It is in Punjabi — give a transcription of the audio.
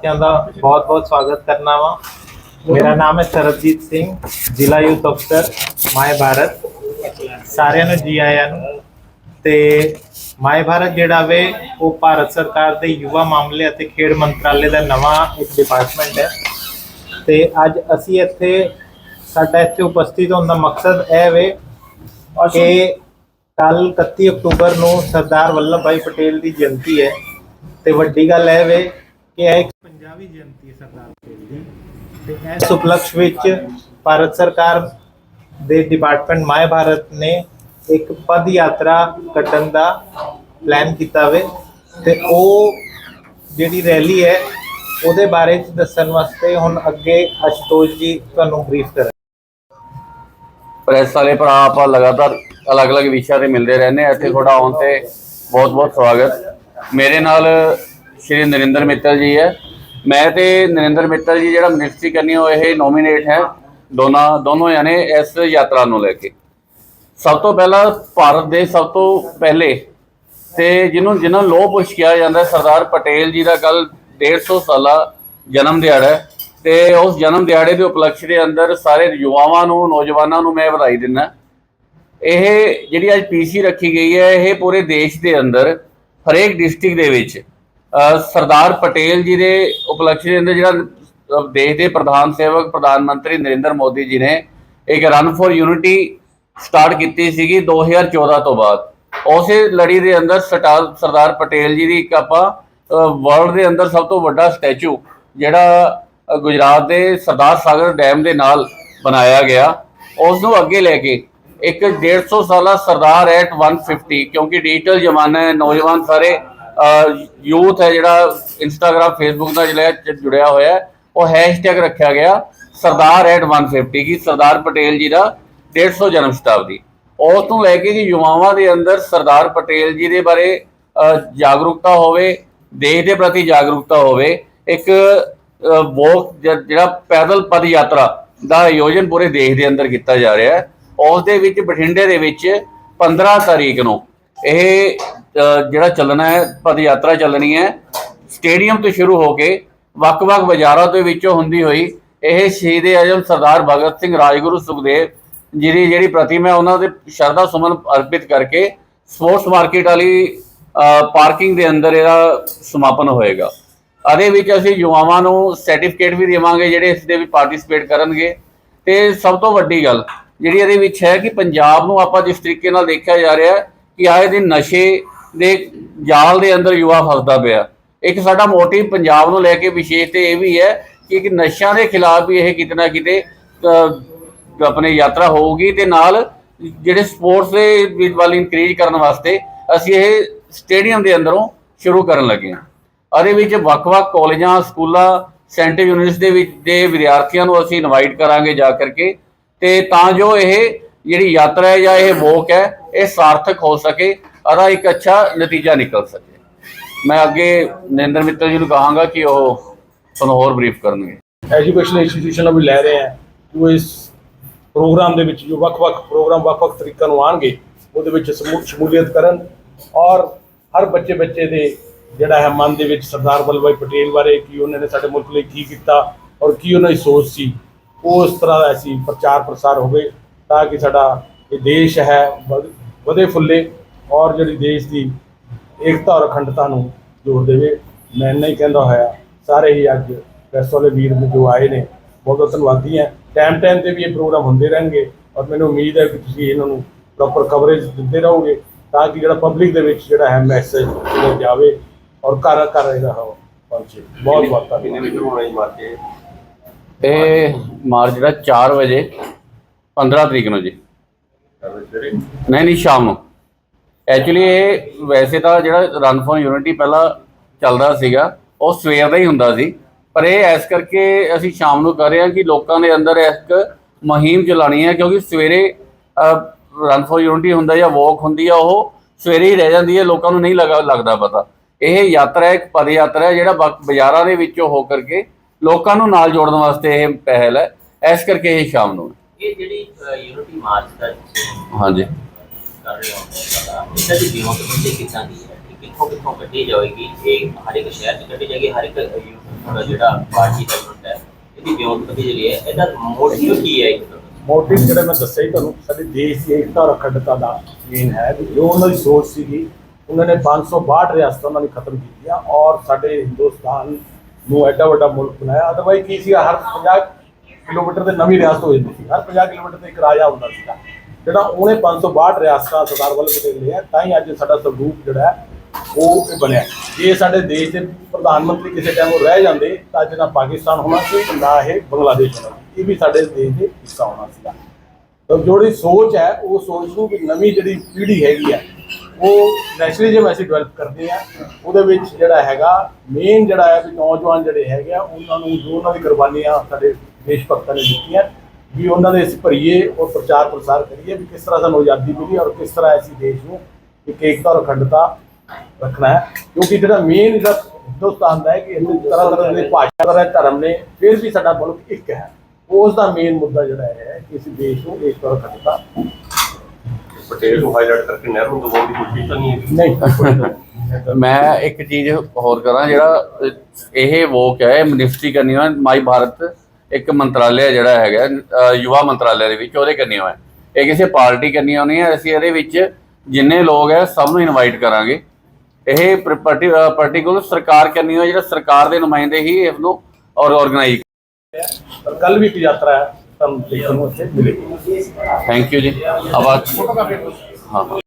ਬੱਚਿਆਂ ਦਾ ਬਹੁਤ-ਬਹੁਤ ਸਵਾਗਤ ਕਰਨਾ ਵਾ। ਮੇਰਾ ਨਾਮ ਹੈ ਸਰਬਜੀਤ ਸਿੰਘ, ਜ਼ਿਲ੍ਹਾ ਯੂਥ ਅਫਸਰ, ਮਾਏ ਭਾਰਤ। ਸਾਰਿਆਂ ਨੂੰ ਜੀ ਆਇਆਂ ਨੂੰ। ਤੇ ਮਾਏ ਭਾਰਤ ਜਿਹੜਾ ਵੇ, ਉਹ ਭਾਰਤ ਸਰਕਾਰ ਦੇ ਯੁਵਾ ਮਾਮਲੇ ਅਤੇ ਖੇਡ ਮੰਤਰਾਲੇ ਦਾ ਨਵਾਂ ਇੱਕ ਡਿਪਾਰਟਮੈਂਟ ਹੈ। ਤੇ ਅੱਜ ਅਸੀਂ ਇੱਥੇ, ਸਾਡਾ ਇੱਥੇ ਉਪਸਥਿਤ ਹੋਣ ਦਾ ਮਕਸਦ ਇਹ ਵੇ ਕਿ ਕੱਲ 31 ਅਕਤੂਬਰ ਨੂੰ ਸਰਦਾਰ ਵੱਲਭ ਭਾਈ ਪਟੇਲ ਦੀ ਜਯੰਤੀ ਹੈ। ਤੇ ਵੱਡੀ ਗੱਲ ਇਹ ਵੇ ਕਿ ਇਹ ਪੰਜਾਬੀ ਜਯੰਤੀ ਹੈ ਸਰਦਾਰ ਪਟੇਲ ਦੀ ਤੇ ਇਸ ਉਪਲਕਸ਼ ਵਿੱਚ ਭਾਰਤ ਸਰਕਾਰ ਦੇ ਡਿਪਾਰਟਮੈਂਟ ਮਾਏ ਭਾਰਤ ਨੇ ਇੱਕ ਪਦ ਯਾਤਰਾ ਕੱਢਣ ਦਾ ਪਲਾਨ ਕੀਤਾ ਵੇ ਤੇ ਉਹ ਜਿਹੜੀ ਰੈਲੀ ਹੈ ਉਹਦੇ ਬਾਰੇ ਚ ਦੱਸਣ ਵਾਸਤੇ ਹੁਣ ਅੱਗੇ ਅਸ਼ਤੋਸ਼ ਜੀ ਤੁਹਾਨੂੰ ਬਰੀਫ ਕਰ ਪ੍ਰੈਸ ਵਾਲੇ ਭਰਾ ਆਪਾਂ ਲਗਾਤਾਰ ਅਲੱਗ-ਅਲੱਗ ਵਿਸ਼ਿਆਂ ਤੇ ਮਿਲਦੇ ਰਹਿੰਦੇ ਆ ਇੱਥੇ ਤੁਹਾਡਾ ਆਉਣ ਤੇ ਬਹੁਤ-ਬਹੁਤ ਸਵਾਗਤ। ਮੇਰੇ ਨਾਲ ਸ਼੍ਰੀ ਨਰਿੰਦਰ ਮਿੱਤਲ ਜੀ ਹੈ। ਮੈਂ ਤੇ ਨਰਿੰਦਰ ਮਿੱਤਲ ਜੀ ਜਿਹੜਾ ਮਿਨਿਸਟਰੀ ਕਰਨੀ ਉਹ ਇਹ ਨੋਮੀਨੇਟ ਹੈ। ਦੋਨਾਂ, ਦੋਨੋਂ ਜਾਨੇ ਇਸ ਯਾਤਰਾ ਨੂੰ ਲੈ ਕੇ। ਸਭ ਤੋਂ ਪਹਿਲਾਂ ਭਾਰਤ ਦੇ ਸਭ ਤੋਂ ਪਹਿਲੇ ਤੇ ਜਿਹਨੂੰ, ਜਿਹਨਾਂ ਨੂੰ ਲੋਹ ਪੁਸ਼ ਕਿਹਾ ਜਾਂਦਾ, ਸਰਦਾਰ ਪਟੇਲ ਜੀ ਦਾ ਕੱਲ 150 ਸਾਲਾ ਜਨਮ ਦਿਹਾੜਾ ਹੈ ਤੇ ਉਸ ਜਨਮ ਦਿਹਾੜੇ ਦੇ ਉਪਲਕਸ਼ ਦੇ ਅੰਦਰ ਸਾਰੇ ਯੁਵਾਵਾਂ ਨੂੰ, ਨੌਜਵਾਨਾਂ ਨੂੰ ਮੈਂ ਵਧਾਈ ਦਿੰਦਾ। ਇਹ ਜਿਹੜੀ ਅੱਜ ਪੀਸੀ ਰੱਖੀ ਗਈ ਹੈ, ਇਹ ਪੂਰੇ ਦੇਸ਼ ਦੇ ਅੰਦਰ ਹਰੇਕ ਡਿਸਟ੍ਰਿਕਟ ਦੇ ਵਿੱਚ ਸਰਦਾਰ ਪਟੇਲ ਜੀ ਦੇ ਉਪਲਕਸ਼ ਦੇ ਅੰਦਰ ਜਿਹੜਾ ਦੇਸ਼ ਦੇ ਪ੍ਰਧਾਨ ਸੇਵਕ, ਪ੍ਰਧਾਨ ਮੰਤਰੀ ਨਰਿੰਦਰ ਮੋਦੀ ਜੀ ਨੇ ਇੱਕ ਰਨ ਫॉर ਯੂਨਿਟੀ ਸਟਾਰਟ ਕੀਤੀ ਸੀਗੀ 2014 ਤੋਂ ਬਾਅਦ। ਉਸੇ ਲੜੀ ਦੇ ਅੰਦਰ ਸਰਦਾਰ ਪਟੇਲ ਜੀ ਦੀ ਇੱਕ ਆਪਾਂ ਵਰਲਡ ਦੇ ਅੰਦਰ ਸਭ ਤੋਂ ਵੱਡਾ ਸਟੈਚੂ ਜਿਹੜਾ ਗੁਜਰਾਤ ਦੇ ਸਰਦਾਰ ਸਾਗਰ ਡੈਮ ਦੇ ਨਾਲ ਬਣਾਇਆ ਗਿਆ ਉਸ ਨੂੰ ਅੱਗੇ ਲੈ ਕੇ ਇੱਕ 150 ਸਾਲਾ ਸਰਦਾਰ ਐਟ 150 ਕਿਉਂਕਿ ਡਿਜੀਟਲ ਜ਼ਮਾਨਾ ਹੈ, ਨੌਜਵਾਨ ਸਾਰੇ ਯੂਥ ਹੈ ਜਿਹੜਾ ਇੰਸਟਾਗ੍ਰam ਫੇਸਬੁੱਕ ਦਾ ਜਿਹੜਾ ਜੁੜਿਆ ਹੋਇਆ ਹੈ, ਉਹ ਹੈਸ਼ਟੈਗ ਰੱਖਿਆ ਗਿਆ ਸਰਦਾਰ ਐਟ 150 ਕੀ, ਸਰਦਾਰ ਪਟੇਲ ਜੀ ਦਾ 150 ਜਨਮ ਸ਼ਤਾਬਦੀ। ਉਸ ਤੋਂ ਲੈ ਕੇ ਕਿ ਯੁਵਾਵਾਂ ਦੇ ਅੰਦਰ ਸਰਦਾਰ ਪਟੇਲ ਜੀ ਦੇ ਬਾਰੇ ਜਾਗਰੂਕਤਾ ਹੋਵੇ, ਦੇਸ਼ ਦੇ ਪ੍ਰਤੀ ਜਾਗਰੂਕਤਾ ਹੋਵੇ, ਇੱਕ ਵੋਕ ਜਿਹੜਾ ਪੈਦਲ ਪਦ ਯਾਤਰਾ ਦਾ ਆਯੋਜਨ ਪੂਰੇ ਦੇਸ਼ ਦੇ ਅੰਦਰ ਕੀਤਾ ਜਾ ਰਿਹਾ ਹੈ। ਉਸ ਦੇ ਵਿੱਚ ਬਠਿੰਡੇ ਦੇ ਵਿੱਚ 15 ਤਾਰੀਖ ਨੂੰ ਇਹ ਜਿਹੜਾ ਚੱਲਣਾ ਹੈ ਪਦ ਯਾਤਰਾ ਚੱਲਣੀ ਹੈ ਸਟੇਡੀਅਮ ਤੋਂ ਸ਼ੁਰੂ ਹੋ ਕੇ ਵੱਖ-ਵੱਖ ਬਾਜ਼ਾਰਾਂ ਦੇ ਵਿੱਚੋਂ ਹੁੰਦੀ ਹੋਈ ਇਹ ਸ਼ਹੀਦ ਆਜਮ ਸਰਦਾਰ ਭਗਤ ਸਿੰਘ ਰਾਜਗੁਰੂ ਸੁਖਦੇਵ ਜਿਹਦੀ ਜਿਹੜੀ ਪ੍ਰਤਿਮਾ ਹੈ, ਉਹਨਾਂ ਦੇ ਸ਼ਰਧਾ ਸੁਮਨ ਅਰਪਿਤ ਕਰਕੇ ਸਪੋਰਟਸ ਮਾਰਕੀਟ ਵਾਲੀ ਪਾਰਕਿੰਗ ਦੇ ਅੰਦਰ ਇਹਦਾ ਸਮਾਪਨ ਹੋਏਗਾ। ਇਹਦੇ ਵਿੱਚ ਅਸੀਂ ਯੁਵਾਵਾਂ ਨੂੰ ਸਰਟੀਫਿਕੇਟ ਵੀ ਦੇਵਾਂਗੇ ਜਿਹੜੇ ਇਸ ਦੇ ਵਿੱਚ ਪਾਰਟਿਸਿਪੇਟ ਕਰਨਗੇ। ਤੇ ਸਭ ਤੋਂ ਵੱਡੀ ਗੱਲ ਜਿਹੜੀ ਇਹਦੇ ਵਿੱਚ ਹੈ ਕਿ ਪੰਜਾਬ ਨੂੰ ਆਪਾਂ ਜਿਸ ਤਰੀਕੇ ਨਾਲ ਦੇਖਿਆ ਜਾ ਰਿਹਾ ਕਿ ਆਏ ਦਿਨ ਨਸ਼ੇ ਦੇ ਜਾਲ ਦੇ ਅੰਦਰ ਯੁਵਾ ਫਸਦਾ ਪਿਆ। ਇੱਕ ਸਾਡਾ ਮੋਟਿਵ ਪੰਜਾਬ ਨੂੰ ਲੈ ਕੇ ਵਿਸ਼ੇਸ਼ ਤੇ ਇਹ ਵੀ ਹੈ ਕਿ ਇੱਕ ਨਸ਼ਿਆਂ ਦੇ ਖਿਲਾਫ ਵੀ ਇਹ ਕਿਤੇ ਨਾ ਕਿਤੇ ਆਪਣੇ ਯਾਤਰਾ ਹੋਊਗੀ ਤੇ ਨਾਲ ਜਿਹੜੇ ਸਪੋਰਟਸ ਦੇ ਵੱਲ ਇਨਕਰੀਜ ਕਰਨ ਵਾਸਤੇ ਅਸੀਂ ਇਹ ਸਟੇਡੀਅਮ ਦੇ ਅੰਦਰੋਂ ਸ਼ੁਰੂ ਕਰਨ ਲੱਗੇ ਹਾਂ। ਇਹਦੇ ਵਿੱਚ ਵੱਖ-ਵੱਖ ਕਾਲਜਾਂ, ਸਕੂਲਾਂ, ਸੈਂਟਰ ਯੂਨੀਵਰਸਿਟੀ ਦੇ ਵਿੱਚ ਦੇ ਵਿਦਿਆਰਥੀਆਂ ਨੂੰ ਅਸੀਂ ਇਨਵਾਈਟ ਕਰਾਂਗੇ ਜਾ ਕਰਕੇ ਤੇ ਤਾਂ ਜੋ ਇਹ ਜਿਹੜੀ ਯਾਤਰਾ ਹੈ ਜਾਂ ਇਹ ਵੋਕ ਹੈ, ਇਹ ਸਾਰਥਕ ਹੋ ਸਕੇ ਉਹਦਾ ਇੱਕ ਅੱਛਾ ਨਤੀਜਾ ਨਿਕਲ ਸਕੇ। ਮੈਂ ਅੱਗੇ ਨਰਿੰਦਰ ਮਿੱਤਲ ਜੀ ਨੂੰ ਕਹਾਂਗਾ ਕਿ ਉਹ ਤੁਹਾਨੂੰ ਹੋਰ ਬਰੀਫ ਕਰਨਗੇ। ਐਜੂਕੇਸ਼ਨ ਇੰਸਟੀਟਿਊਸ਼ਨ ਨੂੰ ਵੀ ਲੈ ਰਹੇ ਹੈ ਕਿ ਉਹ ਇਸ ਪ੍ਰੋਗਰਾਮ ਦੇ ਵਿੱਚ ਜੋ ਵੱਖ-ਵੱਖ ਪ੍ਰੋਗਰਾਮ ਵੱਖ-ਵੱਖ ਤਰੀਕਾਂ ਨੂੰ ਆਣਗੇ, ਉਹਦੇ ਵਿੱਚ ਸਮੂ- ਸ਼ਮੂਲੀਅਤ ਕਰਨ ਔਰ ਹਰ ਬੱਚੇ ਬੱਚੇ ਦੇ ਜਿਹੜਾ ਹੈ ਮਨ ਦੇ ਵਿੱਚ ਸਰਦਾਰ ਵੱਲਭ ਭਾਈ ਪਟੇਲ ਬਾਰੇ ਕੀ ਉਹਨਾਂ ਨੇ ਸਾਡੇ ਮੁਲਕ ਲਈ ਕੀ ਕੀਤਾ ਔਰ ਕੀ ਉਹਨਾਂ ਦੀ ਸੋਚ ਸੀ, ਉਸ ਤਰ੍ਹਾਂ ਦਾ ਅਸੀਂ ਪ੍ਰਚਾਰ ਪ੍ਰਸਾਰ ਹੋਵੇ ਤਾਂ ਕਿ ਸਾਡਾ ਇਹ ਦੇਸ਼ ਹੈ ਵਧ- ਵਧੇ ਫੁੱਲੇ ਔਰ ਜਿਹੜੀ ਦੇਸ਼ ਦੀ ਏਕਤਾ ਔਰ ਅਖੰਡਤਾ ਨੂੰ ਜੋੜ ਦੇਵੇ ਮੈਂ ਇੰਨਾ ਹੀ ਕਹਿੰਦਾ ਹੋਇਆ। ਸਾਰੇ ਹੀ ਅੱਜ ਪ੍ਰੈਸ ਵਾਲੇ ਵੀਰ ਨੇ ਜੋ ਆਏ ਨੇ ਬਹੁਤ ਬਹੁਤ ਧੰਨਵਾਦੀ ਹੈ। ਟਾਈਮ ਟਾਈਮ ਤੇ ਵੀ ਇਹ ਪ੍ਰੋਗਰਾਮ ਹੁੰਦੇ ਰਹਿਣਗੇ ਔਰ ਮੈਨੂੰ ਉਮੀਦ ਹੈ ਕਿ ਤੁਸੀਂ ਇਹਨਾਂ ਨੂੰ ਪ੍ਰੋਪਰ ਕਵਰੇਜ ਦਿੰਦੇ ਰਹੋਗੇ ਤਾਂ ਕਿ ਜਿਹੜਾ ਪਬਲਿਕ ਦੇ ਵਿੱਚ ਜਿਹੜਾ ਹੈ ਮੈਸੇਜ ਜਾਵੇ ਔਰ ਘਰ ਘਰ ਇਹਦਾ ਹੋ ਪਹੁੰਚੇ। ਬਹੁਤ ਬਹੁਤ ਧੰਨਵਾਦ। ਇਹ ਮਾਰਚ ਜਿਹੜਾ 4 ਵਜੇ 15 ਤਰੀਕ ਨੂੰ ਜੀ। ਨਹੀਂ ਨਹੀਂ ਸ਼ਾਮ ਨੂੰ। ਐਕਚੁਅਲੀ ਇਹ ਵੈਸੇ ਤਾਂ ਜਿਹੜਾ ਰਨ ਫॉर ਯੂਨਿਟੀ ਪਹਿਲਾਂ ਚੱਲਦਾ ਸੀਗਾ ਉਹ ਸਵੇਰ ਦਾ ਹੀ ਹੁੰਦਾ ਸੀ। ਪਰ ਇਹ ਐਸ ਕਰਕੇ ਅਸੀਂ ਸ਼ਾਮ ਨੂੰ ਕਰ ਰਹੇ ਹਾਂ ਕਿ ਲੋਕਾਂ ਦੇ ਅੰਦਰ ਇੱਕ ਮੁਹਿੰਮ ਚਲਾਣੀ ਹੈ ਕਿਉਂਕਿ ਸਵੇਰੇ ਰਨ ਫॉर ਯੂਨਿਟੀ ਹੁੰਦਾ ਜਾਂ ਵਾਕ ਹੁੰਦੀ ਆ ਉਹ ਸਵੇਰੇ ਹੀ ਰਹਿ ਜਾਂਦੀ ਹੈ ਲੋਕਾਂ ਨੂੰ ਨਹੀਂ ਲਗਾ ਲੱਗਦਾ ਪਤਾ। ਇਹ ਯਾਤਰਾ ਇੱਕ ਪਦ ਯਾਤਰਾ ਹੈ ਜਿਹੜਾ ਬਾਜ਼ਾਰਾਂ ਦੇ ਵਿੱਚੋਂ ਹੋ ਕਰਕੇ ਲੋਕਾਂ ਨੂੰ ਨਾਲ ਜੋੜਨ ਵਾਸਤੇ ਇਹ ਪਹਿਲ ਹੈ। ਐਸ ਕਰਕੇ ਇਹ ਸ਼ਾਮ ਨੂੰ। ਇਹ ਜਿਹੜੀ ਯੂਨਿਟੀ ਮਾਰਚ ਦਾ ਹਾਂਜੀ। ਕਰ ਰਹੇ ਹੋ ਸਾਡਾ ਇਹਦਾ ਦੀ ਵਿਉਂਤ ਬੰਦੇ ਕਿੱਦਾਂ ਦੀ ਹੈ ਕਿ ਕਿੱਥੋਂ ਕਿੱਥੋਂ ਕੱਢੀ ਜਾਏਗੀ ਇਹ ਹਰ ਇੱਕ ਸ਼ਹਿਰ 'ਚ ਕੱਢੀ ਜਾਏਗੀ ਹਰ ਇੱਕ ਅਹ ਜਿਹੜਾ ਪਾਰਟੀ ਦਾ ਫਰੰਟ ਹੈ ਇਹਦੀ ਵਿਉਂਤਬੰਦੀ ਜਿਹੜੀ ਹੈ ਇਹਦਾ ਮੋਟਿਵ ਕੀ ਹੈ ਇੱਕ ਮੋਟਿਵ ਜਿਹੜਾ ਮੈਂ ਦੱਸਿਆ ਹੀ ਤੁਹਾਨੂੰ, ਸਾਡੇ ਦੇਸ਼ ਦੀ ਏਕਤਾ ਔਰ ਅਖੰਡਤਾ ਦਾ ਮੇਨ ਹੈ। ਜੋ ਉਹਨਾਂ ਦੀ ਸੋਚ ਸੀਗੀ, ਉਹਨਾਂ ਨੇ 562 ਰਿਆਸਤਾਂ ਉਹਨਾਂ ਨੇ ਖਤਮ ਕੀਤੀਆਂ ਔਰ ਸਾਡੇ ਹਿੰਦੁਸਤਾਨ ਨੂੰ ਐਡਾ ਵੱਡਾ ਮੁਲਕ ਬਣਾਇਆ। ਅਦਰਵਾਈਜ਼ ਕੀ ਸੀਗਾ? ਹਰ 50 ਕਿਲੋਮੀਟਰ ਤੇ ਨਵੀਂ ਰਿਆਸਤ ਹੋ ਜਾਂਦੀ ਸੀ। ਹਰ 50 ਕਿਲੋਮੀਟਰ ਤੇ ਇੱਕ ਰਾਜਾ ਹੁੰਦਾ ਸੀਗਾ। ਜਿਹੜਾ ਉਹਨੇ 562 ਰਿਆਸਤਾਂ ਸਰਦਾਰ ਵੱਲ ਪਟੇਲ ਲਿਆ, ਤਾਂ ਹੀ ਅੱਜ ਸਾਡਾ ਸਰੂਪ ਜਿਹੜਾ ਉਹ ਬਣਿਆ। ਜੇ ਸਾਡੇ ਦੇਸ਼ ਦੇ ਪ੍ਰਧਾਨ ਮੰਤਰੀ ਕਿਸੇ ਟਾਈਮ ਉਹ ਰਹਿ ਜਾਂਦੇ, ਤਾਂ ਅੱਜ ਨਾ ਪਾਕਿਸਤਾਨ ਹੋਣਾ ਸੀ ਤੇ ਨਾ ਇਹ ਬੰਗਲਾਦੇਸ਼ ਹੋਣਾ ਇਹ ਵੀ ਸਾਡੇ ਦੇਸ਼ ਦੇ ਹਿੱਸਾ ਹੋਣਾ ਸੀਗਾ। ਤਾਂ ਜਿਹੜੀ ਸੋਚ ਹੈ, ਉਹ ਸੋਚ ਨੂੰ ਵੀ ਨਵੀਂ ਜਿਹੜੀ ਪੀੜ੍ਹੀ ਹੈਗੀ ਹੈ, ਉਹ ਨੈਸ਼ਨਲਿਜ਼ਮ ਅਸੀਂ ਡਿਵੈਲਪ ਕਰਦੇ ਆ ਉਹਦੇ ਵਿੱਚ ਜਿਹੜਾ ਹੈਗਾ ਮੇਨ ਜਿਹੜਾ ਹੈ ਵੀ ਨੌਜਵਾਨ ਜਿਹੜੇ ਹੈਗੇ ਆ, ਉਹਨਾਂ ਨੂੰ ਜੋ ਉਹਨਾਂ ਦੀ ਕੁਰਬਾਨੀਆਂ ਸਾਡੇ ਦੇਸ਼ ਭਗਤਾਂ ਨੇ ਦਿੱਤੀਆਂ ਵੀ ਉਹਨਾਂ ਦੇ ਅਸੀਂ ਭਰੀਏ ਔਰ ਪ੍ਰਚਾਰ ਪ੍ਰਸਾਰ ਕਰੀਏ ਵੀ ਕਿਸ ਤਰ੍ਹਾਂ ਸਾਨੂੰ ਆਜ਼ਾਦੀ ਮਿਲੀ ਔਰ ਕਿਸ ਤਰ੍ਹਾਂ ਅਸੀਂ ਦੇਸ਼ ਨੂੰ ਇੱਕ ਏਕਤਾ ਔਰ ਅਖੰਡਤਾ ਰੱਖਣਾ ਹੈ। ਕਿਉਂਕਿ ਜਿਹੜਾ ਮੇਨ ਜਿਹੜਾ ਹਿੰਦੁਸਤਾਨ ਦਾ ਹੈ ਕਿ ਇਹਨੂੰ ਤਰ੍ਹਾਂ ਤਰ੍ਹਾਂ ਦੇ ਭਾਸ਼ਾ ਤਰ੍ਹਾਂ ਦੇ ਧਰਮ ਨੇ ਫਿਰ ਵੀ ਸਾਡਾ ਮੁਲਕ ਇੱਕ ਹੈ। ਉਸ ਦਾ ਮੇਨ ਮੁੱਦਾ ਜਿਹੜਾ ਹੈ ਕਿ ਇਸ ਦੇਸ਼ ਨੂੰ ਏਕਤਾ ਔਰ ਅਖੰਡਤਾ ਪਟੇਲ ਨੂੰ ਹਾਈਲਾਈਟ ਕਰਕੇ ਨਹਿਰੂ ਨੂੰ ਦਬਾਉਣ ਦੀ ਕੋਸ਼ਿਸ਼ ਤਾਂ ਨਹੀਂ ਹੈ ਨਹੀਂ ਮੈਂ ਇੱਕ ਚੀਜ਼ ਹੋਰ ਕਰਾਂ ਜਿਹੜਾ ਇਹ ਵੋਕ ਹੈ ਮਿਨਿਸਟਰੀ ਕਰਨੀ ਹੋਇਆ ਮਾਈ ਭਾਰਤ ਇੱਕ ਮੰਤਰਾਲੇ ਜਿਹੜਾ ਹੈਗਾ ਯੁਵਾ ਮੰਤਰਾਲੇ ਦੇ ਵਿੱਚ ਉਹਦੇ ਕਰਨੀ ਹੋਇਆ ਇਹ ਕਿਸੇ ਪਾਰਟੀ ਕਰਨੀ ਹੋਣੀ ਹੈ ਅਸੀਂ ਇਹਦੇ ਵਿੱਚ ਜਿੰਨੇ ਲੋਕ ਹੈ ਸਭ ਨੂੰ ਇਨਵਾਈਟ ਕਰਾਂਗੇ। ਇਹ ਪਾਰਟਿਕੂਲਰ ਸਰਕਾਰ ਕਰਨੀ ਹੋਇਆ ਜਿਹੜਾ ਸਰਕਾਰ ਦੇ ਨੁਮਾਇੰਦੇ ਹੀ ਇਸ ਨੂੰ ਔਰ ਆਰਗੇਨਾਈਜ਼ ਪਰ ਕੱਲ ਵੀ ਇੱਕ ਯਾਤਰਾ ਹੈ ਤੁਹਾਨੂੰ ਦੇਖਣ ਨੂੰ ਉੱਥੇ ਮਿਲੇਗੀ। ਥੈਂਕ ਯੂ ਜੀ। ਆਵਾਜ਼ ਹਾਂ ਹਾਂ।